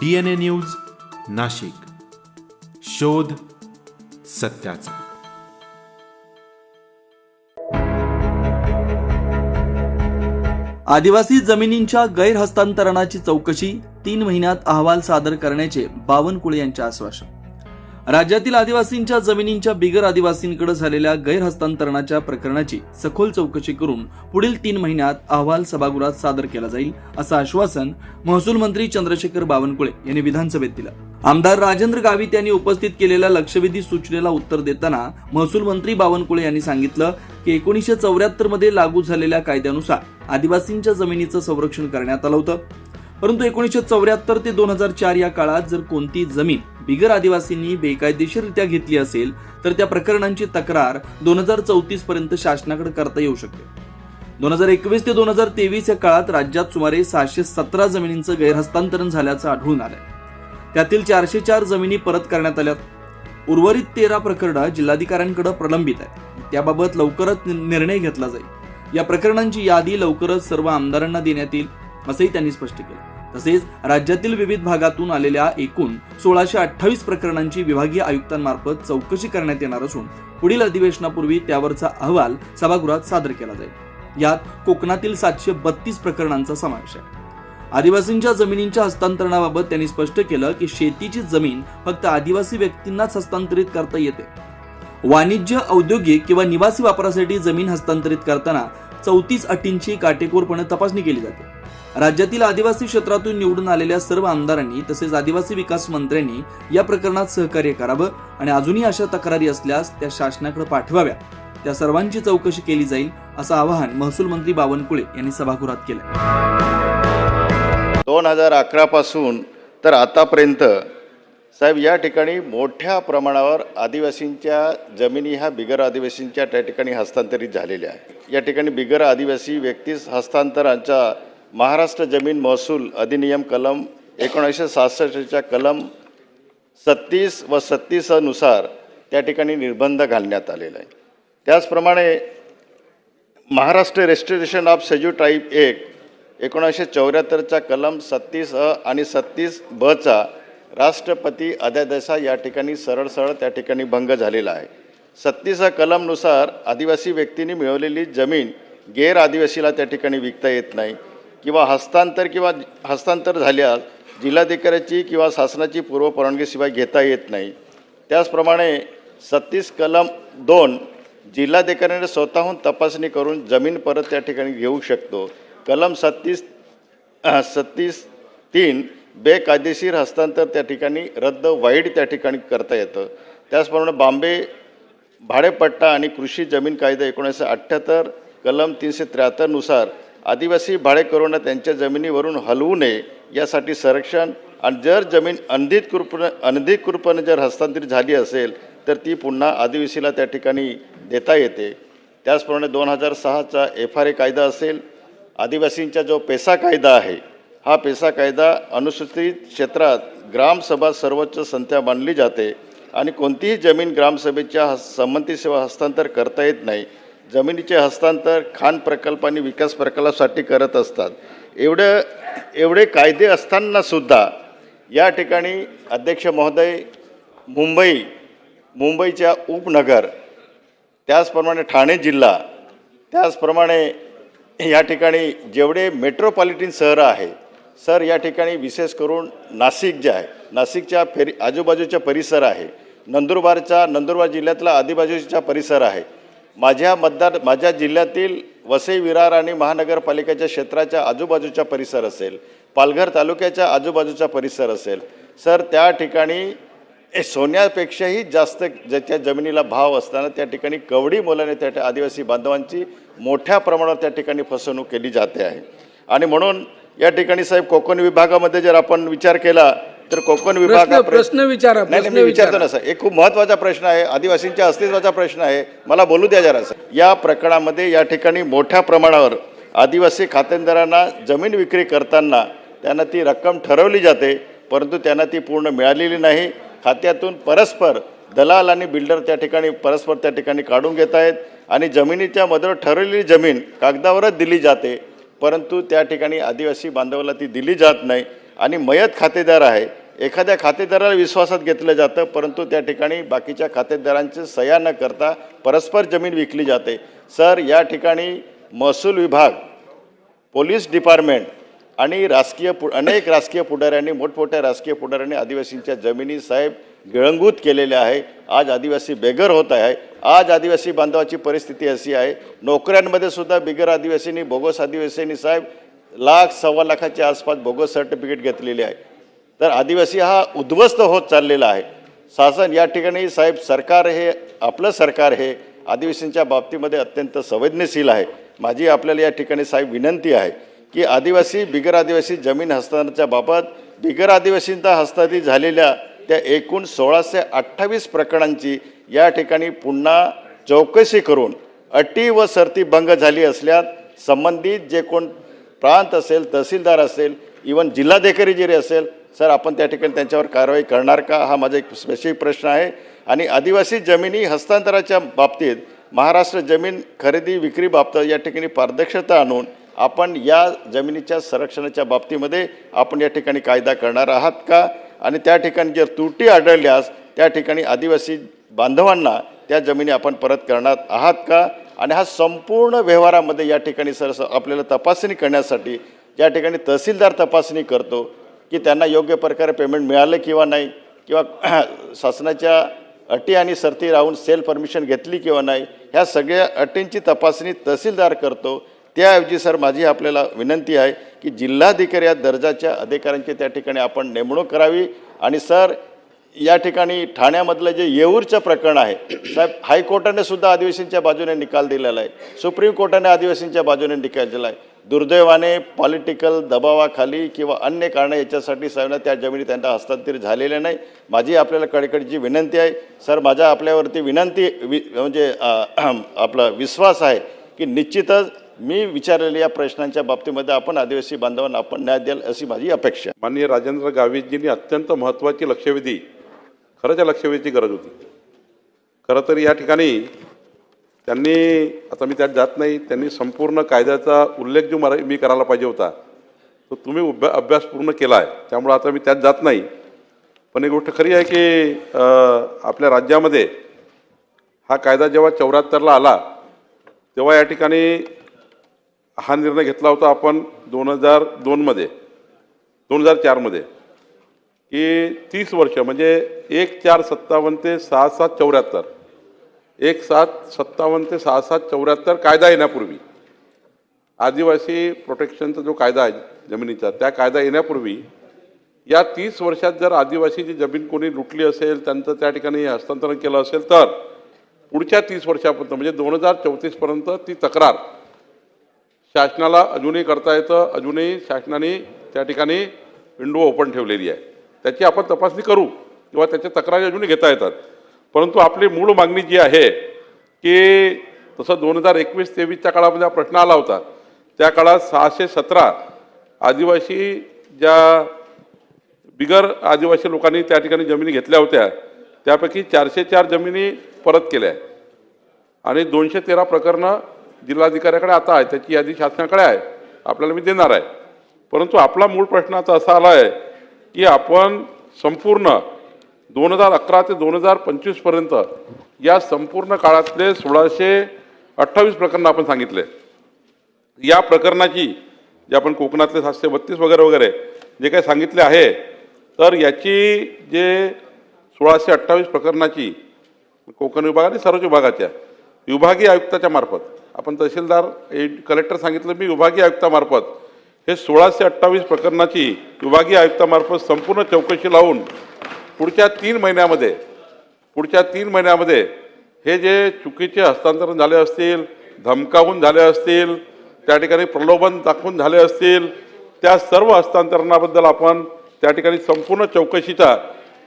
D N A news Nashik. शोध सत्याचा. आदिवासी जमिनींच्या गैरहस्तांतरणाची चौकशी तीन महिन्यात अहवाल सादर करण्याचे बावनकुळे यांचे आश्वासन. राज्यातील आदिवासींच्या जमिनींच्या बिगर आदिवासींकडे झालेल्या गैरहस्तांतरणाच्या प्रकरणाची सखोल चौकशी करून पुढील तीन महिन्यात अहवाल सभागृहात सादर केला जाईल असं आश्वासन महसूल मंत्री चंद्रशेखर बावनकुळे यांनी विधानसभेत दिलं. आमदार राजेंद्र गावित यांनी उपस्थित केलेल्या लक्षवेधी सूचनेला उत्तर देताना महसूल मंत्री बावनकुळे यांनी सांगितलं की एकोणीसशे चौऱ्याहत्तरमध्ये लागू झालेल्या कायद्यानुसार आदिवासींच्या जमिनीचं संरक्षण करण्यात आलं होतं. परंतु एकोणीसशे चौऱ्याहत्तर ते दोन हजार चार या काळात जर कोणती जमीन बिगर आदिवासींनी बेकायदेशीररित्या घेतली असेल तर त्या प्रकरणांची तक्रार दोन हजार चौतीस पर्यंत शासनाकडे करता येऊ शकते. दोन हजार एकवीस ते दोन हजार तेवीस या काळात राज्यात सुमारे सहाशे सतरा जमिनींचं गैरहस्तांतरण झाल्याचं आढळून आलंय. त्यातील चारशे चार जमिनी परत करण्यात आल्या उर्वरित तेरा प्रकरणं जिल्हाधिकाऱ्यांकडे प्रलंबित आहेत. त्याबाबत लवकरच निर्णय घेतला जाईल. या प्रकरणांची यादी लवकरच सर्व आमदारांना देण्यात येईल असंही त्यांनी स्पष्ट केलं. तसेच राज्यातील विविध भागातून आलेल्या एकूण सोळाशे अठ्ठावीस प्रकरणांची विभागीय आयुक्तांमार्फत चौकशी करण्यात येणार असून पुढील अधिवेशनापूर्वी त्यावरचा अहवाल सभागृहात सादर केला जाईल. यात कोकणातील सातशे बत्तीस प्रकरणांचा समावेश आहे. आदिवासींच्या जमिनींच्या हस्तांतरणाबाबत त्यांनी स्पष्ट केलं की शेतीची जमीन फक्त आदिवासी व्यक्तींनाच हस्तांतरित करता येते. वाणिज्य औद्योगिक किंवा निवासी वापरासाठी जमीन हस्तांतरित करताना चौतीस अटींची काटेकोरपणे तपासणी केली जाते. राज्यातील आदिवासी क्षेत्रातून निवडून आलेल्या सर्व आमदारांनी तसेच आदिवासी विकास मंत्र्यांनी या प्रकरणात सहकार्य करावं आणि अजूनही अशा तक्रारी असल्यास त्या शासनाकडे पाठवाव्या. त्या सर्वांची चौकशी केली जाईल असं आवाहन महसूल मंत्री बावनकुळे यांनी सभागृहात केलं. दोन हजार अकरा पासून तर आतापर्यंत साहेब या ठिकाणी मोठ्या प्रमाणावर आदिवासींच्या जमिनी ह्या बिगर आदिवासींच्या त्या ठिकाणी हस्तांतरित झालेल्या आहेत. या ठिकाणी बिगर आदिवासी व्यक्तीस हस्तांतरांच्या महाराष्ट्र जमीन महसूल अधिनियम कलम एकोणीसशे सहासष्टच्या कलम सत्तीस व सत्तीसनुसार त्या ठिकाणी निर्बंध घालण्यात आलेला आहे. त्याचप्रमाणे महाराष्ट्र रेस्टोरेशन ऑफ सेजू ट्राईब एक एकोणीसशे चौऱ्याहत्तरचा कलम सत्तीस अ आणि सत्तीस बचा राष्ट्रपती अध्यादेशा या ठिकाणी सरळ सरळ त्या ठिकाणी भंग झालेला आहे. सत्तीस कलमनुसार आदिवासी व्यक्तींनी मिळवलेली जमीन गैर आदिवासीला त्या ठिकाणी विकता येत नाही किंवा हस्तांतर किंवा हस्तांतर झाल्यास जिल्हाधिकाऱ्याची किंवा शासनाची पूर्व परवानगीशिवाय घेता येत नाही. त्याचप्रमाणे सत्तीस कलम दोन जिल्हाधिकाऱ्याने स्वतःहून तपासणी करून जमीन परत त्या ठिकाणी घेऊ शकतो. कलम सत्तीस सत्तीस तीन बेकायदेशीर हस्तांतर त्या ठिकाणी रद्द वाईट त्या ठिकाणी करता येतं. त्याचप्रमाणे बॉम्बे भाडेपट्टा आणि कृषी जमीन कायदा एकोणीसशे अठ्ठ्याहत्तर कलम तीनशे त्र्याहत्तरनुसार आदिवासी भाडेकरूंना त्यांच्या जमिनीवरून हलवू नये यासाठी संरक्षण आणि जर जमीन अनधिकृतपणे अनधिकृतपणे जर हस्तांतरित झाली असेल तर ती पुन्हा आदिवासीला त्या ठिकाणी देता येते. त्याचप्रमाणे दोन हजार सहाचा एफ आर ए कायदा असेल आदिवासींचा जो पेसा कायदा आहे हा पेसा कायदा अनुसूचित क्षेत्रात ग्रामसभा सर्वोच्च संख्या मानली जाते. आणि कोणतीही जमीन ग्रामसभेच्या संमती संमतीशिवाय हस्तांतर करता येत नाही. जमिनीचे हस्तांतर खान प्रकल्प आणि विकास प्रकल्पासाठी करत असतात. एवढं एवढे कायदे असतानासुद्धा या ठिकाणी अध्यक्ष महोदय मुंबई मुंबईच्या उपनगर त्याचप्रमाणे ठाणे जिल्हा त्याचप्रमाणे या ठिकाणी जेवढे मेट्रोपॉलिटन शहरं आहेत सर या ठिकाणी विशेष करून नाशिक जे आहे नाशिकच्या फेरी आजूबाजूचा परिसर आहे. नंदुरबारचा नंदुरबार जिल्ह्यातला आदिबाजूचा परिसर आहे. माझ्या मतदार माझ्या जिल्ह्यातील वसई विरार आणि महानगरपालिकेच्या क्षेत्राच्या आजूबाजूचा परिसर असेल पालघर तालुक्याच्या आजूबाजूचा परिसर असेल सर त्या ठिकाणी हे सोन्यापेक्षाही जास्त ज्याच्या जमिनीला भाव असताना त्या ठिकाणी कवडी मोलाने त्या आदिवासी बांधवांची मोठ्या प्रमाणावर त्या ठिकाणी फसवणूक केली जाते आहे. आणि म्हणून या ठिकाणी साहेब कोकण विभागामध्ये जर आपण विचार केला तर कोकण विभाग प्रश्न प्र- प्रश्न विचारा नाही मी विचारतो विचारा ना सर. एक खूप महत्त्वाचा प्रश्न आहे आदिवासींच्या अस्तित्वाचा प्रश्न आहे. मला बोलू द्या जरा सर. या प्रकरणामध्ये या ठिकाणी मोठ्या प्रमाणावर आदिवासी खातेदारांना जमीन विक्री करताना त्यांना ती रक्कम ठरवली जाते परंतु त्यांना ती पूर्ण मिळालेली नाही. खात्यातून परस्पर दलाल आणि बिल्डर त्या ठिकाणी परस्पर त्या ठिकाणी काढून घेत आहेत आणि जमिनीच्या मधून ठरवलेली जमीन कागदावरच दिली जाते. परंतु त्या ठिकाणी आदिवासी बांधवाला ती दिली जात नाही आणि मयत खातेदार आहे. एखाद्या खातेदाराला विश्वासात घेतलं जातं परंतु त्या ठिकाणी बाकीच्या खातेदारांची सह्या न करता परस्पर जमीन विकली जाते. सर या ठिकाणी महसूल विभाग पोलीस डिपार्टमेंट आणि राजकीय पु अनेक राजकीय पुढाऱ्यांनी मोठमोठ्या राजकीय पुढाऱ्यांनी आदिवासींच्या जमिनी साहेब गिळंगूत केलेले आहे. आज आदिवासी बेघर होत आहे. आज आदिवासी बांधवाची परिस्थिती अशी आहे. नोकऱ्यांमध्ये सुद्धा बिगर आदिवासींनी बोगस आदिवासींनी साहेब लाख सव्वा लाखाच्या आसपास बोगस सर्टिफिकेट घेतलेले आहे. तर आदिवासी हा उद्ध्वस्त होत चाललेला आहे. शासन या ठिकाणी साहेब सरकार हे आपलं सरकार हे आदिवासींच्या बाबतीमध्ये अत्यंत संवेदनशील आहे. माझी आपल्याला या ठिकाणी साहेब विनंती आहे की आदिवासी बिगर आदिवासी जमीन हस्तांतरणाच्या बाबत बिगर आदिवासींचा हस्तांतरित झालेल्या त्या एकूण सोळाशे अठ्ठावीस प्रकरणांची या ठिकाणी पुन्हा चौकशी करून अटी व सर्ती भंग झाली असल्यास संबंधित जे कोण प्रांत असेल तहसीलदार असेल इवन जिल्हाधिकारी जरी असेल सर आपण त्या ठिकाणी त्यांच्यावर कारवाई करणार का? हा माझा एक स्पेसिफिक प्रश्न आहे. आणि आदिवासी जमिनी हस्तांतराच्या बाबतीत महाराष्ट्र जमीन खरेदी विक्री बाबत या ठिकाणी पारदर्शकता आणून आपण या जमिनीच्या संरक्षणाच्या बाबतीमध्ये आपण या ठिकाणी कायदा करणार आहात का? आणि त्या ठिकाणी जर त्रुटी आढळल्यास त्या ठिकाणी आदिवासी बांधवांना त्या जमिनी आपण परत करणार आहात का? आणि हा संपूर्ण व्यवहारामध्ये या ठिकाणी सर आपल्याला तपासणी करण्यासाठी या ठिकाणी तहसीलदार तपासणी करतो की त्यांना योग्य प्रकारे पेमेंट मिळालं किंवा नाही किंवा शासनाच्या अटी आणि सर्ती राहून सेल परमिशन घेतली किंवा नाही ह्या सगळ्या अटींची तपासणी तहसीलदार करतो. त्याऐवजी सर माझी आपल्याला विनंती आहे की जिल्हाधिकारी या दर्जाच्या अधिकाऱ्यांची त्या ठिकाणी आपण नेमणूक करावी. आणि सर या ठिकाणी ठाण्यामधलं जे येऊरचं प्रकरण आहे साहेब हायकोर्टाने सुद्धा आदिवासींच्या बाजूने निकाल दिलेला आहे. सुप्रीम कोर्टाने आदिवासींच्या बाजूने निकाल दिला आहे. दुर्दैवाने पॉलिटिकल दबावाखाली किंवा अन्य कारणं याच्यासाठी साहेबांना त्या जमिनी त्यांना हस्तांतरित झालेल्या नाही. माझी आपल्याला कडेकडची विनंती आहे. सर माझ्या आपल्यावरती विनंती वि म्हणजे आपला विश्वास आहे की निश्चितच मी विचारलेल्या या प्रश्नांच्या बाबतीमध्ये आपण आदिवासी बांधवांना आपण न्याय द्याल अशी माझी अपेक्षा माननीय राजेंद्र गावितजींनी अत्यंत महत्त्वाची लक्षवेधी खरंच्या लक्षवेधीची गरज होती. खरं तर या ठिकाणी त्यांनी आता मी त्यात जात नाही त्यांनी संपूर्ण कायद्याचा उल्लेख जो मला मी करायला पाहिजे होता तो तुम्ही उभ्या अभ्यास पूर्ण केला आहे त्यामुळं आता मी त्यात जात नाही. पण एक गोष्ट खरी आहे की आपल्या राज्यामध्ये हा कायदा जेव्हा चौऱ्याहत्तरला आला तेव्हा या ठिकाणी हा निर्णय घेतला होता आपण दोन हजार दोनमध्ये दोन हजार चारमध्ये की तीस वर्ष म्हणजे एक चार सत्तावन्न ते सहा सात चौऱ्याहत्तर एक सात सत्तावन्न ते सहा सात चौऱ्याहत्तर कायदा येण्यापूर्वी आदिवासी प्रोटेक्शनचा जो कायदा आहे जमिनीचा त्या कायदा येण्यापूर्वी या तीस वर्षात जर आदिवासीची जमीन कोणी लुटली असेल त्यांचं त्या ठिकाणी हस्तांतरण केलं असेल तर पुढच्या तीस वर्षापर्यंत म्हणजे दोन हजार चौतीसपर्यंत ती तक्रार शासनाला अजूनही करता येतं अजूनही शासनाने त्या ठिकाणी विंडो ओपन ठेवलेली आहे. त्याची आपण तपासणी करू किंवा त्याच्या तक्रारी अजूनही घेता येतात. परंतु आपली मूळ मागणी जी आहे की तसं दोन हजार एकवीस तेवीसच्या काळामध्ये हा प्रश्न आला होता. त्या काळात सहाशे सतरा आदिवासी ज्या बिगर आदिवासी लोकांनी त्या ठिकाणी जमिनी घेतल्या होत्या त्यापैकी चारशे चार जमिनी परत केल्या. आहे आणि दोनशे तेरा प्रकरणं जिल्हाधिकाऱ्याकडे आता आहे त्याची यादी शासनाकडे आहे आपल्याला मी देणार आहे. परंतु आपला मूळ प्रश्न आता असा आला आहे की आपण संपूर्ण दोन हजार अकरा ते दोन हजार पंचवीसपर्यंत या संपूर्ण काळातले सोळाशे अठ्ठावीस प्रकरणं आपण सांगितले. या प्रकरणाची जे आपण कोकणातले सातशे बत्तीस वगैरे वगैरे जे काही सांगितले आहे तर याची जे सोळाशे अठ्ठावीस प्रकरणाची कोकण विभागाने आणि सर्वच विभागाच्या विभागीय आयुक्ताच्या मार्फत आपण तहसीलदार ए कलेक्टर सांगितलं मी विभागीय आयुक्तामार्फत. हे सोळाशे अठ्ठावीस प्रकरणाची विभागीय आयुक्तामार्फत संपूर्ण चौकशी लावून पुढच्या तीन महिन्यामध्ये पुढच्या तीन महिन्यामध्ये हे जे चुकीचे हस्तांतरण झाले असतील धमकावून झाले असतील त्या ठिकाणी प्रलोभन दाखवून झाले असतील त्या सर्व हस्तांतरणाबद्दल आपण त्या ठिकाणी संपूर्ण चौकशीचा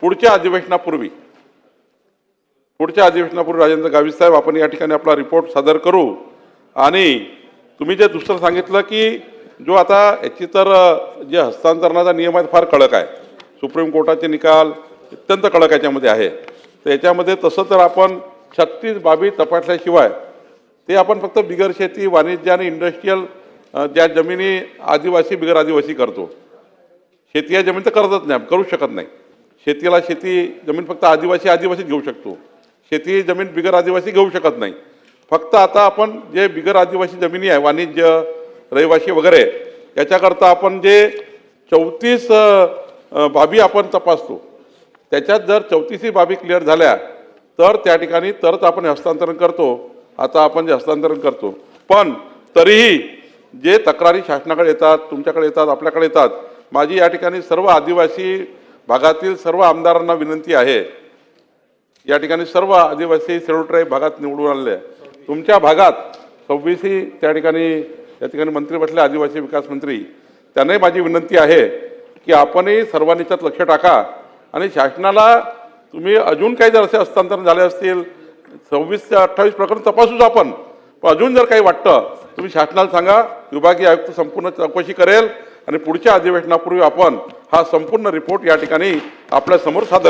पुढच्या अधिवेशनापूर्वी पुढच्या अधिवेशनापूर्वी राजेंद्र गावित साहेब आपण या ठिकाणी आपला रिपोर्ट सादर करू. आणि तुम्ही जे दुसरं सांगितलं की जो आता याची तर जे हस्तांतरणाचा नियम आहे फार कडक आहे. सुप्रीम कोर्टाचे निकाल अत्यंत कडक याच्यामध्ये आहे. तर याच्यामध्ये तसं तर आपण छत्तीस बाबी तपासल्याशिवाय ते आपण फक्त बिगर शेती वाणिज्य आणि इंडस्ट्रीयल ज्या जमिनी आदिवासी बिगर आदिवासी करतो. शेती या जमीन तर करतच नाही करू शकत नाही. शेतीला शेती जमीन फक्त आदिवासी आदिवासीच घेऊ शकतो. शेती जमीन बिगर आदिवासी घेऊ शकत नाही. फक्त आता आपण जे बिगर आदिवासी जमिनी आहे वाणिज्य रहिवासी वगैरे याच्याकरता आपण जे चौतीस बाबी आपण तपासतो त्याच्यात जर चौतीसही बाबी क्लिअर झाल्या तर त्या ठिकाणी तरच आपण हस्तांतरण करतो आता आपण जे हस्तांतरण करतो. पण तरीही जे तक्रारी शासनाकडे येतात तुमच्याकडे येतात आपल्याकडे येतात माझी या ठिकाणी सर्व आदिवासी भागातील सर्व आमदारांना विनंती आहे या ठिकाणी सर्व आदिवासी शेड्यूल ट्राईब भागात निवडून आलेले आहे तुमच्या भागात सव्वीसही त्या ठिकाणी या ठिकाणी मंत्री बसले आदिवासी विकास मंत्री. त्यांनाही माझी विनंती आहे की आपणही सर्वांनी त्यात लक्ष टाका आणि शासनाला तुम्ही अजून काही जर असे हस्तांतरण झाले असतील सव्वीस ते अठ्ठावीस प्रकरण तपासूच आपण. पण अजून जर काही वाटतं तुम्ही शासनाला सांगा विभागीय आयुक्त संपूर्ण चौकशी करेल आणि पुढच्या अधिवेशनापूर्वी आपण हा संपूर्ण रिपोर्ट या ठिकाणी आपल्यासमोर सादर करू.